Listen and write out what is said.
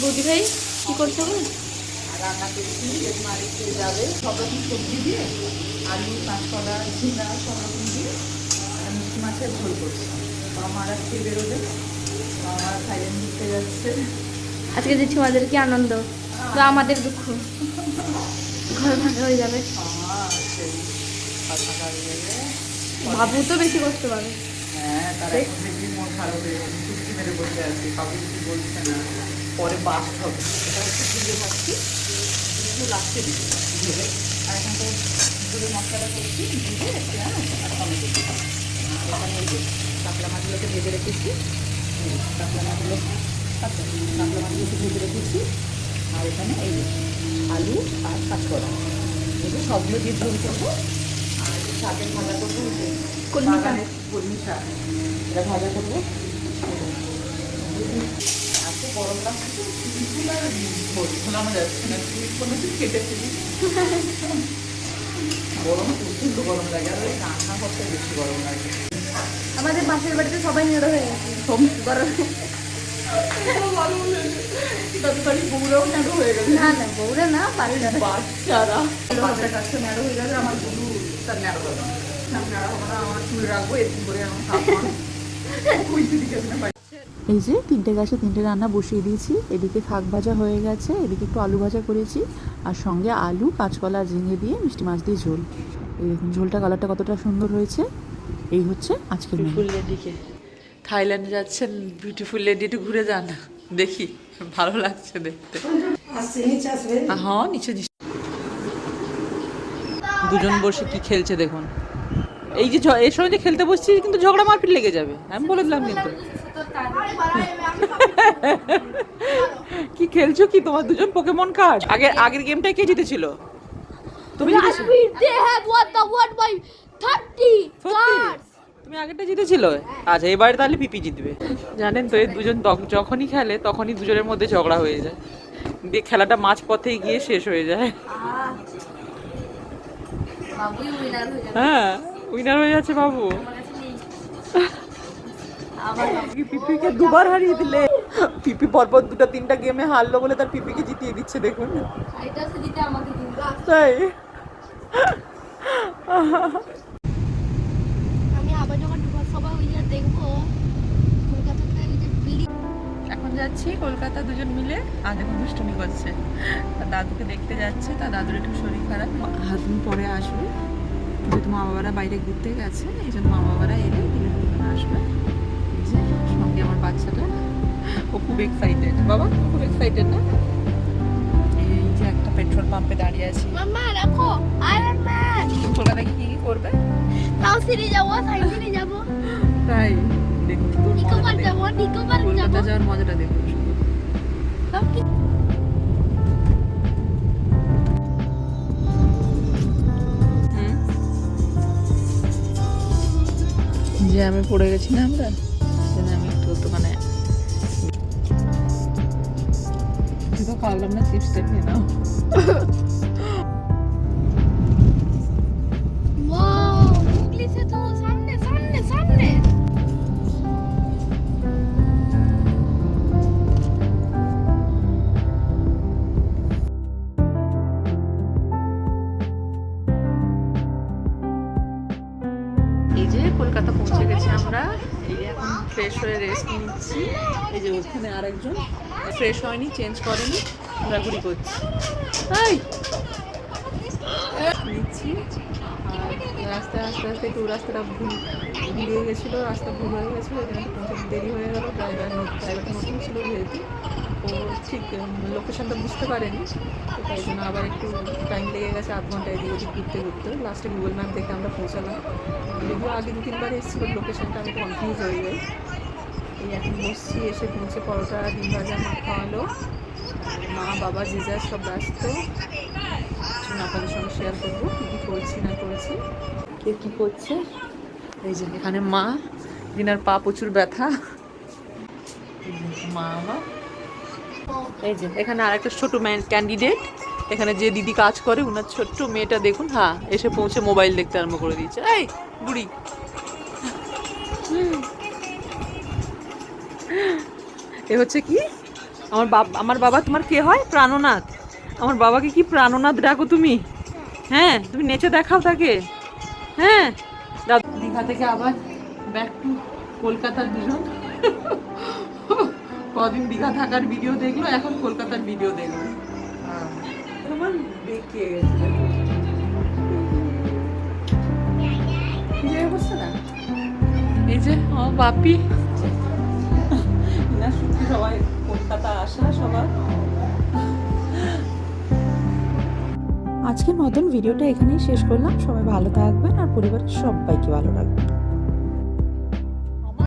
বৌদি ভাই কি করছ গো? রান্না করছি যাবে সব রকম সবজি দিয়ে আলু কাঁচকলা সব রকম দিয়ে মিষ্টি মাছের ঝোল করছি। বেরোবে ঘুরতে যাচ্ছে। আজকে জেঠিমাদের কি আনন্দ তো আমাদের দুঃখ। ঘর ভাঙা হয়ে যাবে। কথা বাবু তো বেশি কষ্ট পাবে। হ্যাঁ তার মন খারাপ হয়ে মেরে বসে আছে কাউকে কিছু বলছে না। পরে বাস্ট হবে। এটা হচ্ছে ভুলে থাকছি কিন্তু লাস্টে দিচ্ছি। ভেবে আর এখন তো ধরে মশলাটা করছি দিয়ে পেঁয়াজ আর টমেটো। এখানে এই যে কাতলা মাছগুলোকে ভেজে রেখেছি। কাঁকড়া মাছগুলো আচ্ছা কাতলা মাছগুলোকে ভেজে রেখেছি। আর এখানে এই আলু আর কাঁচকড়া এগুলো সবগুলো দিয়ে ঝোল করব। আর শাকের ভাজা করব কলমি শাক। কলমি শাক। এটা ভাজা করব। গরম লাগছে কিছুটা ভোলানো যাচ্ছে না কোনো কিছু খেতে ফেলি গরম প্রচণ্ড গরম লাগে আর ওই রান্না করতে বেশি গরম লাগে। আমাদের পাশের বাড়িতে সবাই নেড়ো হয়ে গেছে। সব গরমে হয়ে না না বউরা না বাচ্চারা। বাচ্চা কাছে ন্যাড়ো হয়ে গেছে আমার গুরু তার ন্যাড়ো হবে না। ন্যাড়ো হবে না আমার চুল রাখব এরকম করে আমার না এই যে তিনটে গাছে তিনটে রান্না বসিয়ে দিয়েছি। এদিকে শাক ভাজা হয়ে গেছে, এদিকে একটু আলু ভাজা করেছি, আর সঙ্গে আলু, কাঁচকলা ঝিঙে দিয়ে মিষ্টি মাছ দিয়ে ঝোল। এই দেখুন, ঝোলটা কালারটা কতটা সুন্দর হয়েছে। এই হচ্ছে আজকের মেনু বিউটিফুল থাইল্যান্ডে যাচ্ছেন বিউটিফুল লেডি একটু ঘুরে যান। দেখি, ভালো লাগছে দেখতে। হ্যাঁ নিচে দুজন বসে কি খেলছে দেখুন। এই যে এর যে খেলতে বসছি, কিন্তু ঝগড়া মারপিট লেগে যাবে। আমি বলে দিলাম কিন্তু। কি খেলছো কি? তোমার দুজন পোকেমন কার্ড আগে আগের গেমটাই কে জিতেছিল? তুমি জিতেছো? They have what the what by 30 সত্যি? cards. তুমি আগেরটা জিতেছিল? আচ্ছা এবারে তাহলে পিপি জিতবে। জানেন তো এই দুজন যখনই খেলে তখনই দুজনের মধ্যে ঝগড়া হয়ে যায়। দিয়ে খেলাটা মাঝ পথেই গিয়ে শেষ হয়ে যায়। হয়ে উইনার হয়ে যাচ্ছে বাবু। পিপিকে দুবার হারিয়ে দিলে। পিপি পরপর দুটো তিনটা গেমে হারলো বলে তার পিপিকে জিতিয়ে দিচ্ছে দেখুন। তাই। এখন যাচ্ছি কলকাতা দুজন মিলে। আজ এখন দুষ্টুমি করছে। তার দাদুকে দেখতে যাচ্ছে। তার দাদুর একটু শরীর খারাপ। হাজবেন্ড পরে আসবে যেহেতু মা বাবারা বাইরে ঘুরতে গেছে এই জন্য মা বাবারা এলে দুজন আসবে। আমার বাচ্চাটা। ও খুব এক্সাইটেড বাবা খুব এক্সাইটেড না? এই যে একটা পেট্রোল পাম্পে দাঁড়িয়ে আছি। মাম্মা রাখো আয়রন ম্যান কলকাতায় কি কি করবে? তাও সিঁড়ি যাব সিঁড়ি যাব। তাই। যাব যাব। কলকাতা যাওয়ার মজাটা দেখুন। শুধু। কি? যে আমি পড়ে গেছি না আমরা? তুই তো পৌঁছে গেছি আমরা। এই এখন ফ্রেশ হয়ে রেস্ট নিচ্ছি। এই যে ওখানে আরেকজন। ফ্রেশ হয়নি চেঞ্জ করেনি। ঘোরাঘুরি করছি। তাই নিচ্ছি। আর রাস্তায়, আস্তে আস্তে একটু রাস্তাটা ভুল ঘুরিয়ে গেছিল, রাস্তা ভুল হয়ে গেছিল। এখানে দেরি হয়ে গেল। ড্রাইভার ড্রাইভারটা নতুন ছিল যেহেতু। ও ঠিক লোকেশনটা বুঝতে পারেনি, তো তাই জন্য আবার একটু টাইম লেগে গেছে আধ ঘণ্টা এদিকে ওদিক ঘুরতে। ঘুরতে লাস্টে গুগল ম্যাপ দেখে আমরা পৌঁছালাম। যদিও আগে দু তিনবার এসেছিল লোকেশনটা আমি কনফিউজ হয়ে যাই এই এখন বসছি, এসে পৌঁছে পরোটা, ডিম ভাজা মা খাওয়ালো। মা, বাবা জিজার সব ব্যস্ত। আপনাদের সঙ্গে শেয়ার করব, কী কী করছি, না করছি। কে কী করছে? এই যে এখানে মা দিনার পা প্রচুর ব্যথা। মা আমার এই যে, এখানে আরেকটা ছোট ম্যান ক্যান্ডিডেট এখানে যে দিদি কাজ করে ওনার ছোট্ট মেয়েটা দেখুন হ্যাঁ এসে পৌঁছে মোবাইল দেখতে আরম্ভ করে দিয়েছে। এই, বুড়ি। এ হচ্ছে কি? আমার বাবা আমার বাবা তোমার কে হয়? প্রাণনাথ। আমার বাবাকে কি প্রাণনাথ ডাকো তুমি? হ্যাঁ তুমি নেচে দেখাও তাকে। হ্যাঁ। দীঘা থেকে আবার ব্যাক টু কলকাতার দুজন কদিন দীঘা থাকার ভিডিও দেখল এখন কলকাতার ভিডিও দেখল। তোমার গেছে না এই যে ও বাপি। না শুনছি সবাই কলকাতা আসা সবার। আজকের মতন ভিডিওটা এখানেই শেষ করলাম। সবাই ভালো থাকবেন আর পরিবারের সবাইকে ভালো রাখবেন।